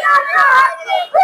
Yeah, you're hurting me!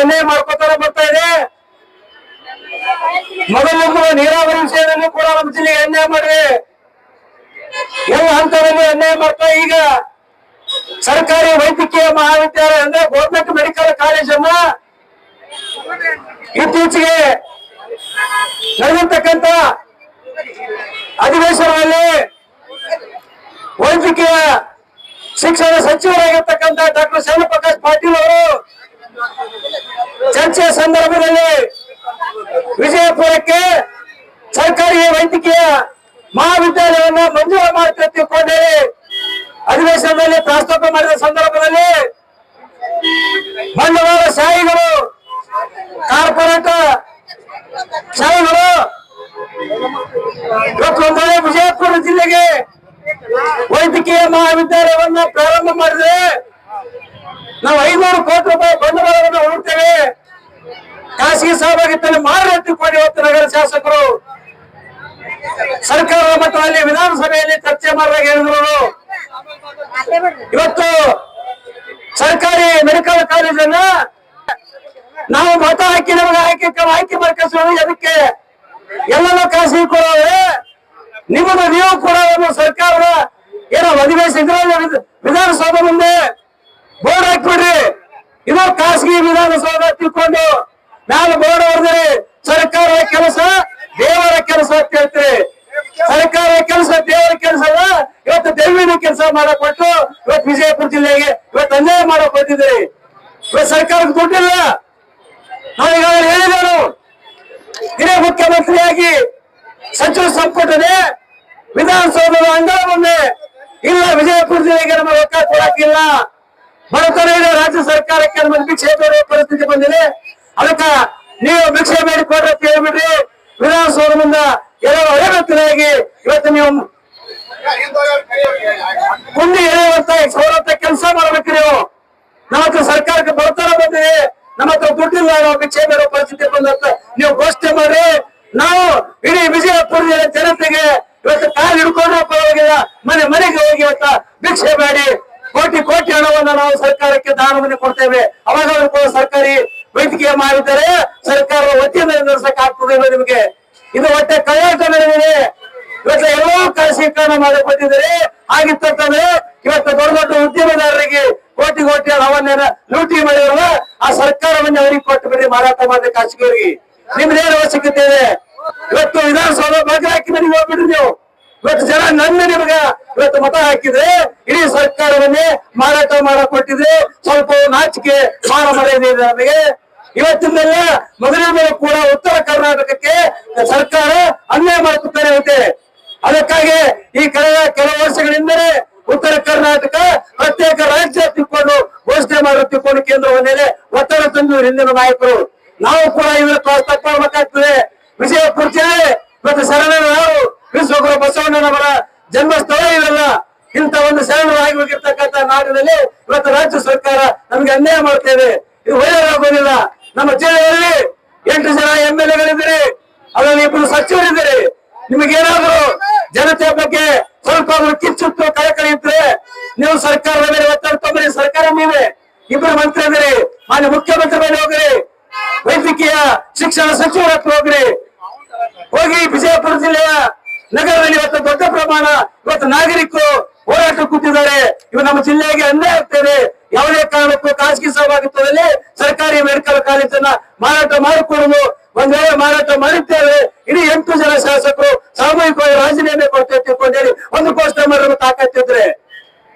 ಅನ್ಯಾಯ ಮಾಡ್ಕೋತಾರ ಬರ್ತಾ ಇದೆ. ಮೊದಲು ನೀರಾವರಿ ವಿಷಯದಲ್ಲಿ ಕೂಡ ನಮ್ಮ ಜಿಲ್ಲೆಗೆ ಅನ್ಯಾಯ ಮಾಡಿದೆ. ಎಲ್ಲ ಹಂತದಲ್ಲಿ ಅನ್ಯಾಯ ಮಾಡ್ತಾ ಈಗ ಸರ್ಕಾರಿ ವೈದ್ಯಕೀಯ ಮಹಾವಿದ್ಯಾಲಯ ಅಂದ್ರೆ ಗೋರ್ಮೆಂಟ್ ಮೆಡಿಕಲ್ ಕಾಲೇಜನ್ನ ಇತ್ತೀಚೆಗೆ ನಡೆದಿರ್ತಕ್ಕಂತ ಅಧಿವೇಶನದಲ್ಲಿ ವೈದ್ಯಕೀಯ ಶಿಕ್ಷಣ ಸಚಿವರಾಗಿರ್ತಕ್ಕಂತ ಡಾಕ್ಟರ್ ಶಿವಪ್ರಕಾಶ್ ಪಾಟೀಲ್ ಅವರು ಚರ್ಚೆಯ ಸಂದರ್ಭದಲ್ಲಿ ವಿಜಯಪುರಕ್ಕೆ ಸರ್ಕಾರಿ ವೈದ್ಯಕೀಯ ಮಹಾವಿದ್ಯಾಲಯವನ್ನು ಮಂಜೂರು ಮಾಡ್ತಾ ತಿಳ್ಕೊಂಡೇಳಿ ಅಧಿವೇಶನದಲ್ಲಿ ಪ್ರಸ್ತಾಪ ಮಾಡಿದ ಸಂದರ್ಭದಲ್ಲಿ ಬಂಡವಾಳ ಶಾಹಿಗಳು, ಕಾರ್ಪೊರೇಟ್ ಶಾಹಿಗಳು ಇವತ್ತು ವಿಜಯಪುರ ಜಿಲ್ಲೆಗೆ ವೈದ್ಯಕೀಯ ಮಹಾವಿದ್ಯಾಲಯವನ್ನ ಪ್ರಾರಂಭ ಮಾಡಿದ್ರೆ ನಾವು ಐನೂರು ಕೋಟಿ ರೂಪಾಯಿ ಬಂಡವಾಳವನ್ನು ಹುಡುಕ್ತೇವೆ ಖಾಸಗಿ ಸಹಭಾಗಿತ್ವದಲ್ಲಿ ಮಾಡಿ ಎತ್ತಿಕೊಂಡು ಇವತ್ತು ನಗರ ಶಾಸಕರು ಸರ್ಕಾರದ ಮಟ್ಟದಲ್ಲಿ ವಿಧಾನಸಭೆಯಲ್ಲಿ ಚರ್ಚೆ ಮಾಡಿದಾಗ ಹೇಳಿದ್ರು. ಇವತ್ತು ಸರ್ಕಾರಿ ಮೆಡಿಕಲ್ ಕಾಲೇಜನ್ನ ನಾವು ಮತ ಹಾಕಿ ನಮಗೆ ಆಯ್ಕೆ ಆಯ್ಕೆ ಮಾಡ್ಕೊಂಡು ಅದಕ್ಕೆ ಎಲ್ಲೆಲ್ಲ ಖಾಸಗಿ ಕೊಡೋದ್ರೆ ನಿಮ್ಮನ್ನು ನೀವು ಕೂಡ ಒಂದು ಸರ್ಕಾರದ ಏನೋ ಅಧಿವೇಶನ ವಿಧಾನಸೌಧ ಮುಂದೆ ಬೋರ್ಡ್ ಹಾಕ್ಬಿಡ್ರಿ. ಇದು ಖಾಸಗಿ ವಿಧಾನಸೌಧ ತಿಳ್ಕೊಂಡು ನಾನು ಬೋರ್ಡ್ ಹೊಡೆದ್ರಿ. ಸರ್ಕಾರ ಕೆಲಸ ದೇವರ ಕೆಲಸ ಅಂತ ಹೇಳ್ತೀರಿ. ಸರ್ಕಾರ ಕೆಲಸ ದೇವರ ಕೆಲಸ ಇವತ್ತು ದೇವಿನ ಕೆಲಸ ಮಾಡಕ್ ಕೊಟ್ಟು ಇವತ್ತು ವಿಜಯಪುರ ಜಿಲ್ಲೆಗೆ ಇವತ್ತು ಅನ್ಯಾಯ ಮಾಡಕ್ ಬಂದಿದ್ದೀರಿ. ಇವತ್ತು ಸರ್ಕಾರಕ್ಕೆ ದುಡ್ಡಿಲ್ಲ. ನಾವು ಈಗಾಗಲೇ ಹೇಳಿದೆವು ಹಿರಿಯ ಮುಖ್ಯಮಂತ್ರಿಯಾಗಿ ಸಚಿವ ಸಂಪುಟದೆ ವಿಧಾನಸೌಧದ ಅಂಗಳ ಮುಂದೆ ಇಲ್ಲ, ವಿಜಯಪುರ ಜಿಲ್ಲೆಗೆ ನಮಗೆ ರೊಕ್ಕ ಕೊಡಕ್ಕಿಲ್ಲ. ಬಡತನ ಇದೆ, ರಾಜ್ಯ ಸರ್ಕಾರಕ್ಕೆ ನಮಗೆ ಭಿಕ್ಷೆ ಬೇರೆ ಪರಿಸ್ಥಿತಿ ಬಂದಿದೆ. ಅದಕ್ಕ ನೀವು ಭಿಕ್ಷೆ ಬೇಡಿ, ಕೊಡ್ರಿ ಅಂತ ವಿಧಾನಸೌಧ ಮುಂದ ಎಲ್ಲರೂ ಅಳೆಬೆತ್ತಲಾಗಿ ಇವತ್ತು ನೀವು ಕುಂಡಿ ಎಳೆಯುವಂತ ಸೌಲಭ್ಯ ಕೆಲಸ ಮಾಡ್ಬೇಕು ನೀವು. ನಮ್ಮ ಹತ್ರ ಸರ್ಕಾರಕ್ಕೆ ಬಡತನ ಬಂದಿದೆ. ನಮ್ಮ ಹತ್ರ ದುಡ್ಡಿಲ್ಲ ನಾವು ಭಿಕ್ಷೆ ಬೇಡ ಪರಿಸ್ಥಿತಿ ಬಂದಂತ ನೀವು ಘೋಷಣೆ ಮಾಡ್ರಿ. ನಾವು ಇಡೀ ವಿಜಯಪುರ ಜನತೆಗೆ ಇವತ್ತು ಕಾಲು ಹಿಡ್ಕೊಂಡ್ರೆ ಪರವಾಗಿಲ್ಲ. ಮನೆ ಮನೆಗೆ ಹೋಗಿ ಇವತ್ತ ಭಿಕ್ಷೆ ಬೇಡಿ ಕೋಟಿ ಕೋಟಿ ಹಣವನ್ನು ನಾವು ಸರ್ಕಾರಕ್ಕೆ ದಾನವನ್ನು ಕೊಡ್ತೇವೆ. ಅವಾಗ ಕೂಡ ಸರ್ಕಾರಿ ವೈದ್ಯಕೀಯ ಮಾಡಿದ್ದರೆ ಸರ್ಕಾರದ ವತಿಯಿಂದ ನಡೆಸಕ್ ಆಗ್ತದೆ ನಿಮಗೆ ಇದು ಒಟ್ಟೆ ಕಳ್ಳಾಟ ನಡೆದಿದೆ ಇವತ್ತು ಎಲ್ಲೋ ಮಾಡಿ ಬಂದಿದ್ದಾರೆ ಆಗಿತ್ತಂತಂದ್ರೆ ಇವತ್ತು ದೊಡ್ಡ ದೊಡ್ಡ ಉದ್ಯಮದಾರರಿಗೆ ಕೋಟಿ ಕೋಟಿ ಹಣವನ್ನ ಲೂಟಿ ಮಾಡಿರುವ ಆ ಸರ್ಕಾರವನ್ನ ಅವರಿಗೆ ಕೊಟ್ಟು ಬಿಡಿ ಮಾರಾಟ ಮಾಡಿದ ಖಾಸಗಿಯವರಿಗೆ. ನಿಮ್ದೇನು ಅವಶ್ಯಕತೆ ಇದೆ? ಇವತ್ತು ವಿಧಾನಸೌಧ ಬಗ್ಗೆ ಹಾಕಿ ಮನೆಗೆ ಹೋಗ್ಬಿಡ್ರಿ ನೀವು. ಇವತ್ತು ಜನ ನನ್ನ ನಿಮ್ಗ ಇವತ್ತು ಮತ ಹಾಕಿದ್ರೆ ಇಡೀ ಸರ್ಕಾರವನ್ನೇ ಮಾರಾಟ ಮಾಡಕ್ ಕೊಟ್ಟಿದ್ರೆ ಸ್ವಲ್ಪ ನಾಚಿಕೆ ಮಾರ ಮಾಡಿದೆ ನಮಗೆ. ಇವತ್ತಿಂದೆಲ್ಲ ಮೊದಲಿಂದಲೂ ಕೂಡ ಉತ್ತರ ಕರ್ನಾಟಕಕ್ಕೆ ಸರ್ಕಾರ ಅನ್ಯಾಯ ಮಾಡುತ್ತಾರೆ ಅಂತೆ. ಅದಕ್ಕಾಗಿ ಈ ಕಳೆದ ಕೆಲವು ವರ್ಷಗಳಿಂದಲೇ ಉತ್ತರ ಕರ್ನಾಟಕ ಪ್ರತ್ಯೇಕ ರಾಜ್ಯ ತಿಳ್ಕೊಂಡು ಘೋಷಣೆ ಮಾಡು ತಿಳ್ಕೊಂಡು ಕೇಂದ್ರವನ್ನೇ ಒತ್ತಡ ತಂದು ಹಿಂದಿನ ನಾಯಕರು. ನಾವು ಕೂಡ ಇವತ್ತು ಪ್ರಸ್ತಾಪ ಮಾಡ್ಬೇಕಾಗ್ತದೆ ವಿಜಯಪುರ ಜಿಲ್ಲೆ ಇವತ್ತು ಶರಣರ ನಾವು ವಿಶ್ವಗುರು ಬಸವಣ್ಣನವರ ಜನ್ಮಸ್ಥಳ ಇವೆಲ್ಲ ಇಂಥ ಒಂದು ಶರಣರಾಗಿ ಹೋಗಿರ್ತಕ್ಕಂಥ ನಾಡಿನಲ್ಲಿ ಇವತ್ತು ರಾಜ್ಯ ಸರ್ಕಾರ ನಮ್ಗೆ ಅನ್ಯಾಯ ಮಾಡ್ತೇವೆ. ಇದು ಒಳ್ಳೆಯದಾಗೋದಿಲ್ಲ ನಮ್ಮ ಜಿಲ್ಲೆಯಲ್ಲಿ ಎಂಟು ಜನ ಎಂ ಎಲ್ ಎಗಳಿದ್ದೀರಿ ಅದರಲ್ಲಿ ಇಬ್ಬರು ಸಚಿವರಿದ್ದೀರಿ. ನಿಮಗೇನಾದ್ರು ಜನತೆ ಬಗ್ಗೆ ಸ್ವಲ್ಪ ಕಿಚ್ಚುತ್ತು ಕಳಕಳಿ ಇದ್ರೆ ನೀವು ಸರ್ಕಾರದ ಮೇಲೆ ಒತ್ತಡ ತೊಂದರೆ ಸರ್ಕಾರ ನೀವೇ. ಇಬ್ಬರು ಮಂತ್ರಿ ಇದ್ದೀರಿ ಮಾನ್ಯ ಮುಖ್ಯಮಂತ್ರಿ ಮೇಲೆ ಹೋಗ್ರಿ. ವೈದ್ಯಕೀಯ ಶಿಕ್ಷಣ ಸಚಿವರ ಹತ್ರ ಹೋಗ್ರಿ. ಹೋಗಿ ವಿಜಯಪುರ ಜಿಲ್ಲೆಯ ನಗರದಲ್ಲಿ ಇವತ್ತು ದೊಡ್ಡ ಪ್ರಮಾಣ ಇವತ್ತು ನಾಗರಿಕರು ಹೋರಾಟ ಕೂತಿದ್ದಾರೆ. ಇವು ನಮ್ಮ ಜಿಲ್ಲೆಗೆ ಅನ್ಯಾಯ ಆಗ್ತದೆ ಯಾವುದೇ ಕಾರಣಕ್ಕೂ ಖಾಸಗಿ ಸಹಭಾಗಿತ್ವದಲ್ಲಿ ಸರ್ಕಾರಿ ಮೆಡಿಕಲ್ ಕಾಲೇಜನ್ನ ಮಾರಾಟ ಮಾಡಿಕೊಡುವುದು. ಒಂದ್ ವೇಳೆ ಮಾರಾಟ ಮಾಡುತ್ತೇವೆ ಇಡೀ ಎಂಟು ಜನ ಶಾಸಕರು ಸಾಮೂಹಿಕವಾಗಿ ರಾಜೀನಾಮೆ ಕೊಡ್ತೇವೆ ತಿಳ್ಕೊಂಡೇಳಿ ಒಂದು ಘೋಷಣೆ ಮಾಡಲು ತಾಕತ್ತಿದ್ರೆ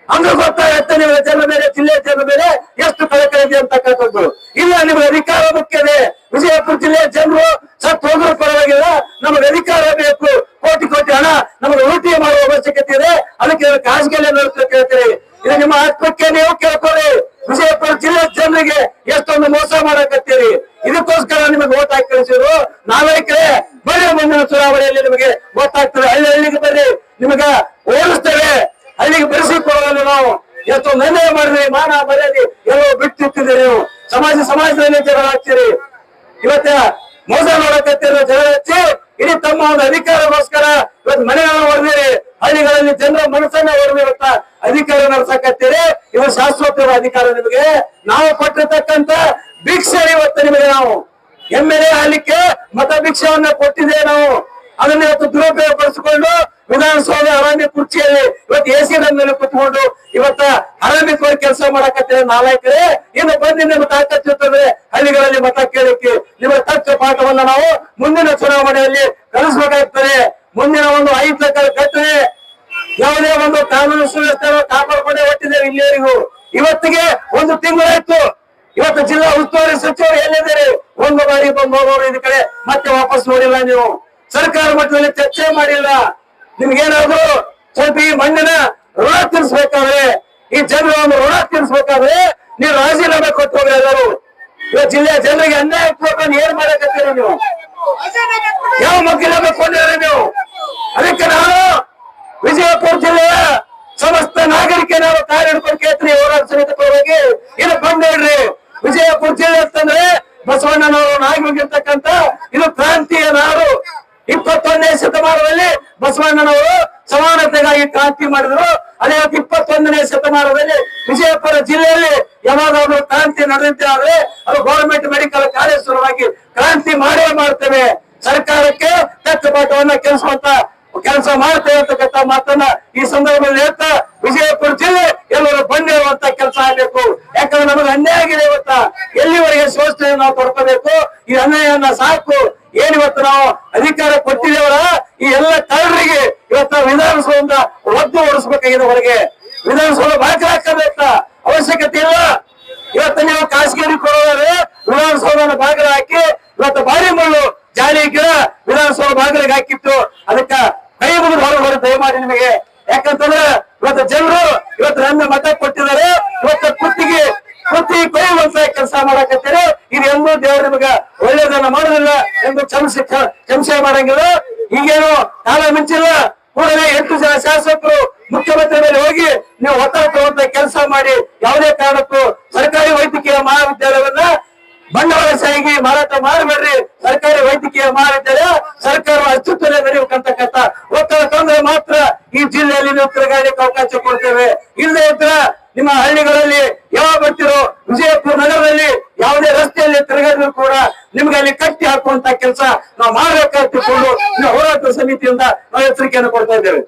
ಅಂದ್ರೆ ಗೊತ್ತಾಗತ್ತೆ ನಿಮ್ಮ ಜನ ಮೇಲೆ ಜಿಲ್ಲೆ ಜನರ ಮೇಲೆ ಎಷ್ಟು ಕಳಕಳಿ ಇದೆ ಅಂತಕ್ಕಂಥದ್ದು ಇಲ್ಲ, ನಿಮಗೆ ಅಧಿಕಾರ ಮುಖ್ಯನೇ ವಿಜಯಪುರ ಜಿಲ್ಲೆಯ ಜನರು ಸತ್ತು ಹೋದ್ರೂ ಪರವಾಗಿಲ್ಲ, ನಮಗೆ ಅಧಿಕಾರ ಬೇಕು. ಕೋಟಿ ಕೋಟಿ ಹಣ ನಮಗೆ ಲೂಟಿ ಮಾಡುವ ಅವಶ್ಯಕತೆ ಇದೆ. ಅದಕ್ಕೆ ಖಾಸಗಿಯಲ್ಲೇ ನೋಡ್ತಾ ಕೇಳ್ತೀರಿ. ಇದು ನಿಮ್ಮ ಆತ್ಮಕ್ಕೆ ನೀವು ಕೇಳ್ಕೊಳ್ಳಿ. ವಿಜಯಪುರ ಜಿಲ್ಲೆ ಜನರಿಗೆ ಎಷ್ಟೊಂದು ಮೋಸ ಮಾಡಕತ್ತೀರಿ. ಇದಕ್ಕೋಸ್ಕರ ನಿಮಗೆ ಓಟ್ ಹಾಕಿ ಕಳಿಸಿದ್ರು. ನಾವೇಕರೆ ಬರೀ ಮುಂದಿನ ಚುನಾವಣೆಯಲ್ಲಿ ನಿಮಗೆ ಗೊತ್ತಾಗ್ತದೆ ಹಳ್ಳಿ ಹಳ್ಳಿಗೆ ಬರ್ರಿ ನಿಮಗ ಓಡಿಸ್ತೇವೆ. ಹಳ್ಳಿಗೆ ಬೆರೆಸಿಕೊಳ್ಳಲು ನಾವು ಎಷ್ಟು ನಿರ್ಣಯ ಮಾಡಿದ್ರಿ. ಮಾನ ಮರ್ಯಾದೆ ಎಲ್ಲೋ ಬಿಟ್ಟಿರ್ತಿದ್ರಿ ನೀವು. ಸಮಾಜ ಸಮಾಜದಲ್ಲಿ ಜಗಳ ಹಾಕ್ತೀರಿ ಇವತ್ತ ಮೋಸ ಮಾಡಕತ್ತಿರೋ ಜಗಳ ಹಚ್ಚಿ. ಇಡೀ ತಮ್ಮ ಒಂದು ಅಧಿಕಾರಕ್ಕೋಸ್ಕರ ಇವತ್ತು ಮನೆಗಳನ್ನ ಹೊಡೆದಿರಿ ಹಳ್ಳಿಗಳಲ್ಲಿ ಜನರ ಮನಸ್ಸನ್ನ ಹೊರದಿರುತ್ತ ಅಧಿಕಾರ ನಡೆಸಕತ್ತೀರಿ. ಇದು ಶಾಶ್ವತ ಅಧಿಕಾರ ನಿಮಗೆ. ನಾವು ಕೊಟ್ಟಿರ್ತಕ್ಕಂತ ಭಿಕ್ಷೆ ಇವತ್ತು ನಿಮಗೆ ನಾವು. ಎಂ ಎಲ್ ಎ ಆಗ್ಲಿಕ್ಕೆ ಮತ ಭಿಕ್ಷೆಯನ್ನ ಕೊಟ್ಟಿದ್ದೇವೆ ನಾವು. ಅದನ್ನ ಇವತ್ತು ದುರುಪಯೋಗ ಪಡಿಸಿಕೊಂಡು ವಿಧಾನಸೌಧ ಅರಣ್ಯ ಕುರ್ಚಿಯಲ್ಲಿ ಇವತ್ತು ಎ ಸಿ ಮೇಲೆ ಕುತ್ಕೊಂಡು ಇವತ್ತ ಆರಂಭಿಕವಾಗಿ ಕೆಲಸ ಮಾಡಕತ್ತೇವೆ ನಾಲ್ಕರೇ ಇನ್ನು ಬಂದು ನಿಮ್ಮ ತಾಕತ್ತಿರ್ತದೆ ಹಳ್ಳಿಗಳಲ್ಲಿ ಮತ ಕೇಳಿಕ್ಕೆ ನಿಮ್ಮ ತಕ್ಕ ಪಾಠವನ್ನ ನಾವು ಮುಂದಿನ ಚುನಾವಣೆಯಲ್ಲಿ ಕಲಿಸಬೇಕಾಗ್ತದೆ. ಮುಂದಿನ ಒಂದು ಐದು ಲಕ್ಷ ಕಟ್ಟರೆ ಯಾವುದೇ ಒಂದು ಕಾನೂನು ಸುವ್ಯವಸ್ಥೆ ಕಾಪಾಡಿಕೊಂಡೇ ಹೊಟ್ಟಿದ್ದೇವೆ ಇಲ್ಲಿವರೆಗೂ. ಇವತ್ತಿಗೆ ಒಂದು ತಿಂಗಳಾಯ್ತು. ಇವತ್ತು ಜಿಲ್ಲಾ ಉಸ್ತುವಾರಿ ಸಚಿವರು ಎಲ್ಲಿದ್ದಾರೆ? ಒಂದು ಬಾರಿ ಬಂದು ಹೋಗೋರು ಇದ್ ಕಡೆ. ಮತ್ತೆ ವಾಪಸ್ ನೋಡಿಲ್ಲ ನೀವು. ಸರ್ಕಾರ ಮಟ್ಟದಲ್ಲಿ ಚರ್ಚೆ ಮಾಡಿಲ್ಲ. ನಿಮ್ಗೇನಾದ್ರು ಸ್ವಲ್ಪ ಈ ಮಣ್ಣಿನ ಋಣ ತೀರಿಸಬೇಕಾದ್ರೆ ಈ ಜನರ ಒಂದು ಋಣ ತೀರಿಸಬೇಕಾದ್ರೆ ನೀವು ರಾಜೀನಾಮೆ ಕೊಟ್ಟು ಹೋಗ್ರಿ ಎಲ್ಲರೂ. ಇವತ್ತು ಜಿಲ್ಲೆಯ ಜನರಿಗೆ ಅನ್ಯಾಯ ಕೊಟ್ಟು ಏನ್ ಮಾಡಕತ್ತೀರಿ ನೀವು? ಯಾವ ಮಕ್ಕಳ ಕೊಂಡಿರಿ ನೀವು ಅದಕ್ಕೆ ನಾನು ವಿಜಯಪುರ ಜಿಲ್ಲೆಯ ಸಮಸ್ತ ಕಾರ್ಯ ಹಿಡ್ಕೊಂಡು ಕೇತ್ರಿ ಹೋರಾಟ ಸಮಿತಿ ಪರವಾಗಿ ಇದು ಬಂದೇಳ್ರಿ ವಿಜಯಪುರ ಜಿಲ್ಲೆ ಅಂತಂದ್ರೆ ಬಸವಣ್ಣನವರು ನಾಗಿ ಇದು ಕ್ರಾಂತಿಯ ನಾಡು. ಇಪ್ಪತ್ತೊಂದನೇ ಶತಮಾನದಲ್ಲಿ ಬಸವಣ್ಣನವರು ಸಮಾನತೆಗಾಗಿ ಕ್ರಾಂತಿ ಮಾಡಿದ್ರು. ಅದೇ ಇಪ್ಪತ್ತೊಂದನೇ ಶತಮಾನದಲ್ಲಿ ವಿಜಯಪುರ ಜಿಲ್ಲೆಯಲ್ಲಿ ಯಾವಾಗಾದ್ರೂ ಕ್ರಾಂತಿ ನಡೆದಂತೆ ಆದ್ರೆ ಅದು ಗೌರ್ಮೆಂಟ್ ಮೆಡಿಕಲ್ ಕಾಲೇಜ್ ಸಲುವಾಗಿ ಕ್ರಾಂತಿ ಮಾಡೇ ಮಾಡ್ತೇವೆ. ಸರ್ಕಾರಕ್ಕೆ ತಕ್ಕ ಪಾಠವನ್ನ ಕೆಲಸುವಂತ ಕೆಲಸ ಮಾಡ್ತೇವೆ ಅಂತಕ್ಕಂಥ ಮಾತನ್ನ ಈ ಸಂದರ್ಭದಲ್ಲಿ ಹೇಳ್ತಾ ವಿಜಯಪುರ ಜಿಲ್ಲೆ ಎಲ್ಲರೂ ಬಂದಿರುವಂತ ಕೆಲಸ ಆಗ್ಬೇಕು ಯಾಕಂದ್ರೆ ನಮಗೆ ಅನ್ಯಾಯ ಆಗಿದೆ ಇವತ್ತ ಎಲ್ಲಿವರೆಗೆ ತೊಡ್ಕೋಬೇಕು ಈ ಅನ್ಯಾಯವನ್ನ ಸಾಕು. ಏನ್ ಇವತ್ತು ನಾವು ಅಧಿಕಾರ ಕೊಟ್ಟಿದ್ದೇವಲ್ಲ, ಈ ಎಲ್ಲ ಕಳ್ಳರಿಗೆ ಇವತ್ತು ವಿಧಾನಸೌಧ ಒದ್ದು ಓಡಿಸ್ಬೇಕಾಗಿದೆ ಹೊರಗೆ. ವಿಧಾನಸೌಧ ಬಾಕಿ ಹಾಕಬೇಕ ಅವಶ್ಯಕತೆ ಇಲ್ಲ. ಇವತ್ತು ನೀವು ಖಾಸಗಿ ಕೊಡೋದಾದ್ರೆ ವಿಧಾನಸೌಧನ ಬಾಗಿಲು ಹಾಕಿ, ಇವತ್ತು ಬಾರಿ ಮುಳ್ಳು ಜಾರಿ ಗಿಡ ವಿಧಾನಸೌಧ ಬಾಗಿಲಿಗೆ ಹಾಕಿತ್ತು ಅದಕ್ಕ ಕೈ ಮುಗಿದು ಹೊರ ಹೊರ ದಯಮಾಡಿ ನಿಮಗೆ ಯಾಕಂತಂದ್ರೆ ಇವತ್ತು ಜನರು ಇವತ್ತು ನನ್ನ ಮತ ಕೊಟ್ಟಿದ್ದಾರೆ ಇವತ್ತು ಕುತ್ತಿಗೆ ಕುತ್ತಿ ಕೊಯ್ಯುವಂತ ಕೆಲಸ ಮಾಡಕತ್ತೀರಿ ಇದು ಎಂದೂ ದೇವರು ನಿಮಗ ಒಳ್ಳೇದನ್ನ ಮಾಡೋದಿಲ್ಲ ಎಂದು ಕ್ಷಮಿಸಿ ಮಾಡಂಗಿಲ್ಲ ಈಗೇನು ಕಾಲ ಮಿಂಚಿಲ್ಲ. ಕೂಡಲೇ ಎಂಟು ಜನ ಶಾಸಕರು ಮುಖ್ಯಮಂತ್ರಿ ಮೇಲೆ ಹೋಗಿ ನೀವು ಒತ್ತಡ ತರುವಂತ ಕೆಲಸ ಮಾಡಿ ಯಾವುದೇ ಕಾರಣಕ್ಕೂ ಸರ್ಕಾರಿ ವೈದ್ಯಕೀಯ ಮಹಾವಿದ್ಯಾಲಯವನ್ನ ಬಂಡವಾಳಶಾಹಿಗೆ ಮಾರಾಟ ಮಾಡಬೇಡ್ರಿ. ಸರ್ಕಾರಿ ವೈದ್ಯಕೀಯ ಮಹಾವಿದ್ಯಾಲಯ ಸರ್ಕಾರ ಅಸ್ತಿತ್ವದಲ್ಲಿ ನಡೆಯಬೇಕಂತಕ್ಕಂಥ ಒತ್ತಡ ತಂದ್ರೆ ಮಾತ್ರ ಈ ಜಿಲ್ಲೆಯಲ್ಲಿ ನೀವು ಅವಕಾಶ ಕೊಡ್ತೇವೆ. ಇಲ್ಲದೆ ಇದ್ರ ನಿಮ್ಮ ಹಳ್ಳಿಗಳಲ್ಲಿ ಯಾವಾಗ ಬರ್ತಿರೋ ವಿಜಯಪುರ ನಗರದಲ್ಲಿ ಯಾವುದೇ ರಸ್ತೆಯಲ್ಲಿ ತಿರುಗಾಡಿದ್ರು ಕೂಡ ಅಲ್ಲಿ ಕಟ್ಟಿ ಹಾಕುವಂತ ಕೆಲಸ ನಾವು ಇನ್ನು ಹೋರಾಟ ಸಮಿತಿಯಿಂದ ನಾವು ಎಚ್ಚರಿಕೆಯನ್ನು ಕೊಡ್ತಾ ಇದ್ದೇವೆ.